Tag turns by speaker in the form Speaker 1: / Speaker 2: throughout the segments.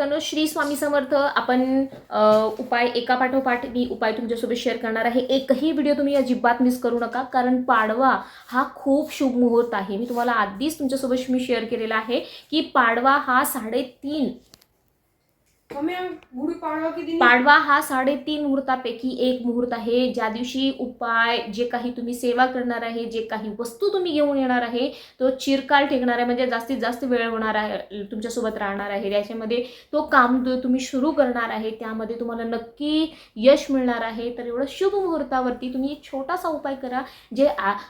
Speaker 1: भक्तांनो श्री स्वामी समर्थ आपण उपाय एका पाठोपाठ मी उपाय तुमच्यासोबत शेअर करणार आहे. एकही व्हिडिओ तुम्ही अजिबात मिस करू नका कारण पाडवा हा खूप शुभ मुहूर्त आहे. मी तुम्हाला आधीच तुमच्यासोबत मी शेअर केलेला आहे की पाडवा हा साडेतीन
Speaker 2: पाडवा
Speaker 1: हा साडेतीन मुहूर्तापैकी एक मुहूर्त आहे. ज्या दिवशी उपाय जे काही तुम्ही सेवा करणार आहे जे काही वस्तू तुम्ही घेऊन येणार आहे तो चिरकाल टेकणार आहे. म्हणजे जास्तीत जास्त वेळ होणार आहे तुमच्यासोबत राहणार आहे. त्याच्यामध्ये तो काम जो तुम्ही सुरू करणार आहे त्यामध्ये तुम्हाला नक्की यश मिळणार आहे. तर एवढं शुभ मुहूर्तावरती तुम्ही एक छोटासा उपाय करा जे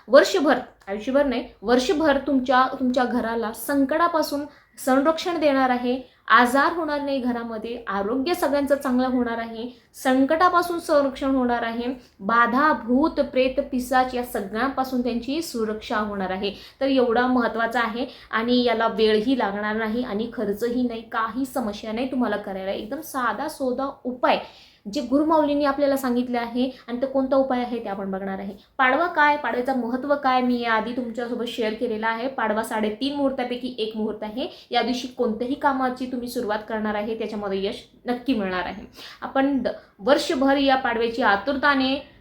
Speaker 1: वर्षभर आयुष्यभर नाही वर्षभर तुमच्या तुमच्या घराला संकटापासून संरक्षण देणार आहे. आजार होणार नाही घरामध्ये आरोग्य सगळ्यांचं चांगलं होणार आहे संकटापासून संरक्षण होणार आहे बाधा भूत प्रेत पिसाच या सगळ्यांपासून त्यांची सुरक्षा होणार आहे. तर एवढा महत्त्वाचा आहे आणि याला वेळही लागणार नाही आणि खर्चही नाही काही समस्या नाही तुम्हाला करायला. एकदम साधा सोधा उपाय जे गुरुमाऊलींनी आपल्याला सांगितले आहे आणि तो कोणता उपाय आहे ते आपण बघणार आहे. पाडवा काय? पाडव्याचं महत्त्व काय? मी याआधी तुमच्यासोबत शेअर केलेला आहे. पाडवा साडेतीन मुहूर्तापैकी एक मुहूर्त आहे. या दिवशी कोणत्याही कामाची तुम्ही सुरुवात करणार आहे त्याच्यामध्ये यश नक्की मिळणार आहे. आपण द वर्षभर या पाडव्याची आतुरताने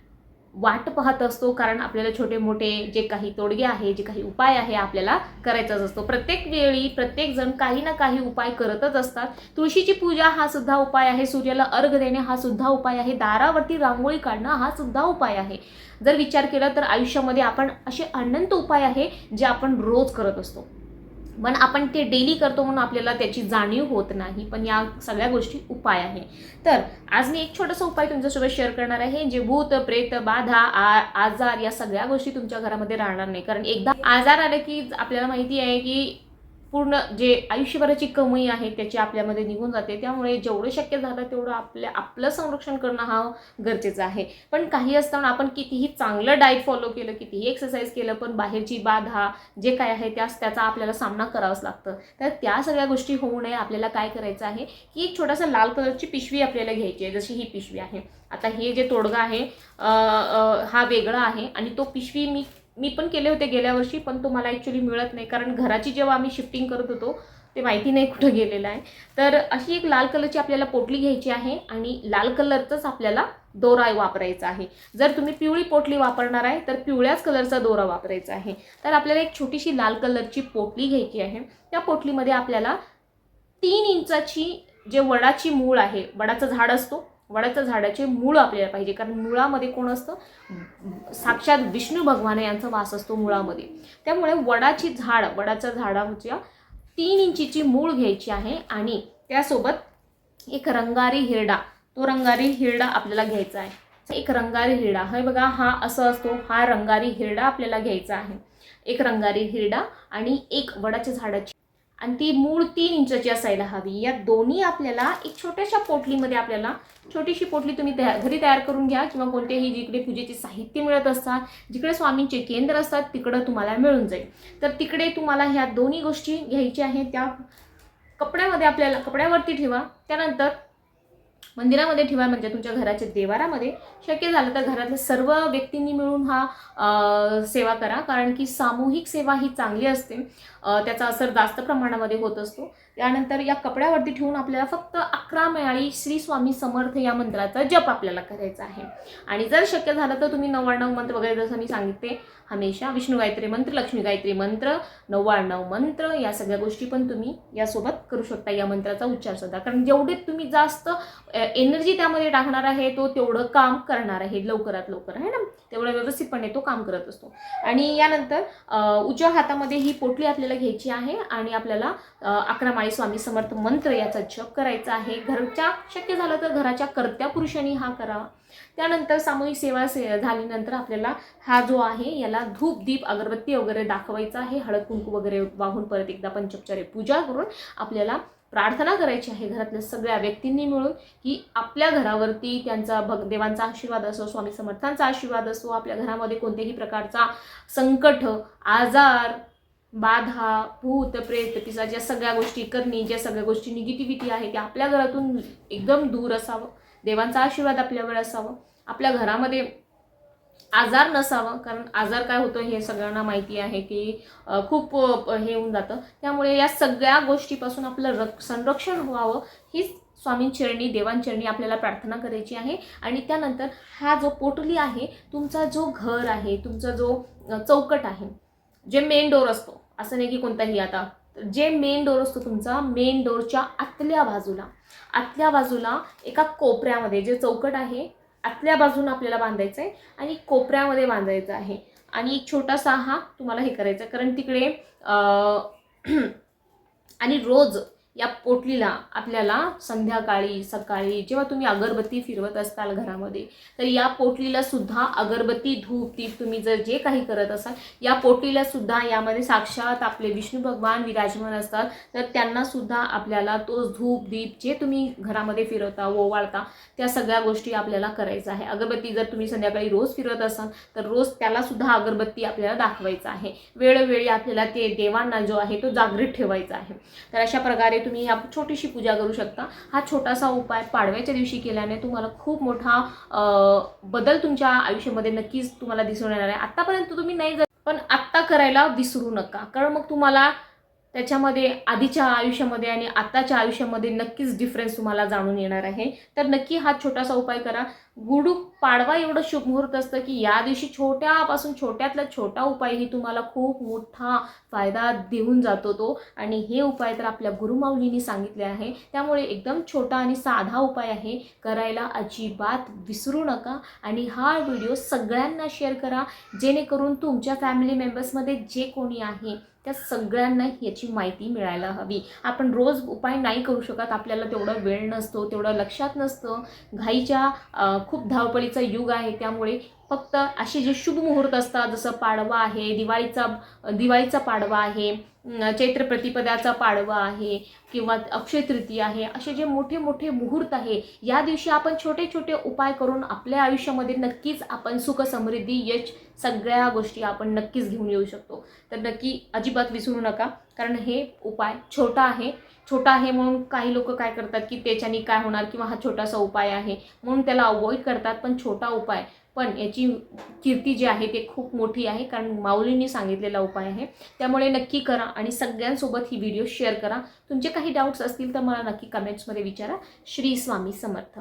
Speaker 1: वाट पाहत असतो कारण आपल्याला छोटे मोठे जे काही तोडगे आहे जे काही उपाय आहे आपल्याला करायचाच असतो. प्रत्येक वेळी प्रत्येक जण काही ना काही उपाय करतच असतात. तुळशीची पूजा हा सुद्धा उपाय आहे सूर्याला अर्घ देणे हा सुद्धा उपाय आहे दारावरती रांगोळी काढणं हा सुद्धा उपाय आहे. जर विचार केला तर आयुष्यामध्ये आपण असे अनंत उपाय आहे जे आपण रोज करत असतो. पण आपण ते डेली करतो म्हणून आपल्याला त्याची जाणीव होत नाही. पण या सगळ्या गोष्टी उपाय आहे. तर आज मी एक छोटासा उपाय तुमच्यासोबत शेअर करणार आहे. जे भूत प्रेत बाधा आ आजार या सगळ्या गोष्टी तुमच्या घरामध्ये राहणार नाही. कारण एकदा आजार आले की आपल्याला माहिती आहे की पूर्ण जे आयुष्यभराची कमाई आहे त्याची आपल्यामध्ये निघून जाते. त्यामुळे जेवढं शक्य झालं तेवढं आपल्या आपलं संरक्षण करणं हा गरजेचं आहे. पण काही असताना आपण कितीही चांगलं डाएट फॉलो केलं कितीही एक्सरसाइज केलं पण बाहेरची बाधा जे काय आहे त्यास त्याचा आपल्याला सामना करावाच लागतं. तर त्या सगळ्या गोष्टी होऊ नये. आपल्याला काय करायचं आहे की एक छोटासा लाल कलरची पिशवी आपल्याला घ्यायची आहे. जशी ही पिशवी आहे. आता हे जे तोडगा आहे हा वेगळा आहे आणि तो पिशवी मी मी पण केले होते गेल्या वर्षी पण तो मला ॲक्च्युली मिळत नाही. कारण घराची जेव्हा आम्ही शिफ्टिंग करत होतो ते माहिती नाही कुठं गेलेलं आहे. तर अशी एक लाल कलरची आपल्याला पोटली घ्यायची आहे आणि लाल कलरचाच आपल्याला दोरा वापरायचा आहे. जर तुम्ही पिवळी पोटली वापरणार आहे तर पिवळ्याच कलरचा दोरा वापरायचा आहे. तर आपल्याला एक छोटीशी लाल कलरची पोटली घ्यायची आहे. त्या पोटलीमध्ये आपल्याला तीन इंचाची जे वडाची मूळ आहे वडाचं झाड असतो वडाच्या झाडाचे मूळ आपल्याला पाहिजे. कारण मुळामध्ये कोण असतं? साक्षात विष्णू भगवान यांचा वास असतो मुळामध्ये. त्यामुळे वडाची झाड वडाच्या झाडाच्या तीन इंचीची मूळ घ्यायची आहे आणि त्यासोबत एक रंगारी हिरडा तो रंगारी हिरडा आपल्याला घ्यायचा आहे. एक रंगारी हिरडा. हे बघा हा असं असतो हा रंगारी हिरडा आपल्याला घ्यायचा आहे. एक रंगारी हिरडा आणि एक वडाच्या झाडाची आणि ती मूळ तीन इंचाची असायला हवी. या दोन्ही आपल्याला एक छोट्याशा पोटलीमध्ये आपल्याला छोटीशी पोटली तुम्ही तया घरी तयार करून घ्या किंवा कोणत्याही जिकडे पूजेचे साहित्य मिळत असतात जिकडे स्वामींचे केंद्र असतात तिकडं तुम्हाला मिळून जाईल. तर तिकडे तुम्हाला ह्या दोन्ही गोष्टी घ्यायच्या आहेत. त्या कपड्यामध्ये आपल्याला कपड्यावरती ठेवा. त्यानंतर मंदिरामध्ये ठेवा म्हणजे तुमच्या घराच्या देवारामध्ये. शक्य झालं तर घरातल्या सर्व व्यक्तींनी मिळून हा अ, सेवा करा. कारण की सामूहिक सेवा ही चांगली असते. त्याचा असर जास्त प्रमाणामध्ये होत असतो. त्यानंतर या कपड्यावरती ठेवून आपल्याला फक्त अकरा मेळाळी श्री स्वामी समर्थ या मंत्राचा जप आपल्याला करायचा आहे. आणि जर शक्य झालं तर तुम्ही नव्याण्णव मंत्र वगैरे जसं मी सांगितले हमेशा विष्णू गायत्री मंत्र लक्ष्मी गायत्री मंत्र नव्वाण्णव मंत्र या सगळ्या गोष्टी पण तुम्ही यासोबत करू शकता. या मंत्राचा उच्चार सुद्धा. कारण जेवढे तुम्ही जास्त एनर्जी त्यामध्ये टाकणार आहे तो तेवढं काम करणार आहे. लवकरात लवकर आहे ना? तेवढं व्यवस्थितपणे तो काम करत असतो. आणि यानंतर उजव्या हातामध्ये ही पोटली आपल्याला घ्यायची आहे आणि आपल्याला अकरा माळी स्वामी समर्थ मंत्र याचा जप करायचा आहे. घरच्या शक्य झालं तर घराच्या कर्त्या पुरुषांनी हा करावा त्यानंतर सामूहिक सेवा से झाल्यानंतर आपल्याला हा जो आहे याला धूप दीप अगरबत्ती वगैरे दाखवायचा आहे. हळद कुंकू वगैरे वाहून परत एकदा पंचोपचारे पूजा करून आपल्याला प्रार्थना करायची आहे. घरातल्या सगळ्या व्यक्तींनी मिळून की आपल्या घरावरती त्यांचा भग देवांचा आशीर्वाद असो स्वामी समर्थांचा आशीर्वाद असो आपल्या घरामध्ये कोणत्याही प्रकारचा संकट आजार बाधा भूत प्रेत पिसा ज्या सगळ्या गोष्टी करणी ज्या सगळ्या गोष्टी निगेटिव्हिटी आहे त्या आपल्या घरातून एकदम दूर असावं. देवांचा आशीर्वाद आपल्यावर असावं. आपल्या घरामध्ये आजार नसावा कारण आजार काय होतं हे सगळ्यांना माहिती आहे की खूप हे होऊन जातं. त्यामुळे या सगळ्या गोष्टीपासून आपलं र संरक्षण व्हावं हीच स्वामींचरणी देवांचरणी आपल्याला प्रार्थना करायची आहे. आणि त्यानंतर हा जो पोटली आहे तुमचा जो घर आहे तुमचा जो चौकट आहे जे मेन डोर असतो. असं नाही की कोणताही आता. जे मेन डोर असतो तुमचा मेन डोरच्या आतल्या बाजूला. आतल्या बाजूला एका कोपऱ्यामध्ये जे चौकट आहे आतल्या बाजूनं आपल्याला बांधायचं आहे आणि कोपऱ्यामध्ये बांधायचं आहे. आणि एक छोटासा हा तुम्हाला हे करायचा आहे कारण तिकडे आणि रोज या पोटलीला आपल्याला संध्याकाळी सकाळी जेव्हा तुम्ही अगरबत्ती फिरवत असताल घरामध्ये तर या पोटलीला सुद्धा अगरबत्ती धूप दीप तुम्ही जर जे काही करत असाल या पोटलीला सुद्धा यामध्ये साक्षात आपले विष्णू भगवान विराजमान असतात. तर त्यांना सुद्धा आपल्याला तो धूप दीप जे तुम्ही घरामध्ये फिरवता ओवाळता त्या सगळ्या गोष्टी आपल्याला करायचं आहे. अगरबत्ती जर तुम्ही संध्याकाळी रोज फिरत असाल तर रोज त्याला सुद्धा अगरबत्ती आपल्याला दाखवायचं आहे. वेळोवेळी आपल्याला ते देवांना जो आहे तो जागृत ठेवायचा आहे. तर अशा प्रकारे तुम्ही ह्या छोटीशी पूजा करू शकता. हा छोटासा उपाय पाडव्याच्या दिवशी केल्याने तुम्हाला खूप मोठा बदल तुमच्या आयुष्यामध्ये नक्कीच तुम्हाला दिसून येणार आहे. आत्तापर्यंत तुम्ही नाही पण आत्ता करायला विसरू नका. कारण मग तुम्हाला त्याच्यामध्ये आधीच्या आयुष्यामध्ये आणि आत्ताच्या आयुष्यामध्ये नक्कीच डिफरन्स तुम्हाला जाणून येणार आहे. तर नक्की हा छोटासा उपाय करा. गुडू पाडवा एवढं शुभ मुहूर्त असतं की या दिवशी छोट्यापासून छोट्यातला छोटा उपायही तुम्हाला खूप मोठा फायदा देऊन जातो तो. आणि हे उपाय तर आपल्या गुरुमाऊलींनी सांगितले आहे. त्यामुळे एकदम छोटा आणि साधा उपाय आहे. करायला अजिबात विसरू नका. आणि हा व्हिडिओ सगळ्यांना शेअर करा. जेणेकरून तुमच्या फॅमिली मेंबर्समध्ये जे कोणी आहे त्या सगळ्यांना याची माहिती मिळायला हवी. आपण रोज उपाय नाही करू शकत. आपल्याला तेवढा वेळ नसतो तेवढं लक्षात नसतं. घाईच्या खूप धावपळीचं युग आहे. त्यामुळे फक्त असे जे शुभ मुहूर्त असतात जसं पाडवा आहे दिवाळीचा दिवाळीचा पाडवा आहे चैत्र प्रतिपदाचा पाडवा आहे किंवा अक्षय तृतीया आहे असे जे मोठे मोठे मुहूर्त आहे या दिवशी आपण छोटे छोटे उपाय करून आपल्या आयुष्यामध्ये नक्कीच आपण सुख समृद्धी यश सगळ्या गोष्टी आपण नक्कीच घेऊन येऊ शकतो. तर नक्की अजिबात विसरू नका. कारण हे उपाय छोटा आहे. छोटा आहे म्हणून काही लोक काय करतात की त्याच्याने काय होणार किंवा हा छोटासा उपाय आहे म्हणून त्याला अवॉइड करतात. पण छोटा उपाय पण याची कीर्ती जी आहे ते खूप मोठी आहे कारण माऊलींनी सांगितलेला उपाय आहे. त्यामुळे नक्की करा आणि सगळ्यांसोबत ही व्हिडिओ शेअर करा. तुमचे काही डाऊट्स असतील तर मला नक्की कमेंट्समध्ये विचारा. श्री स्वामी समर्थ.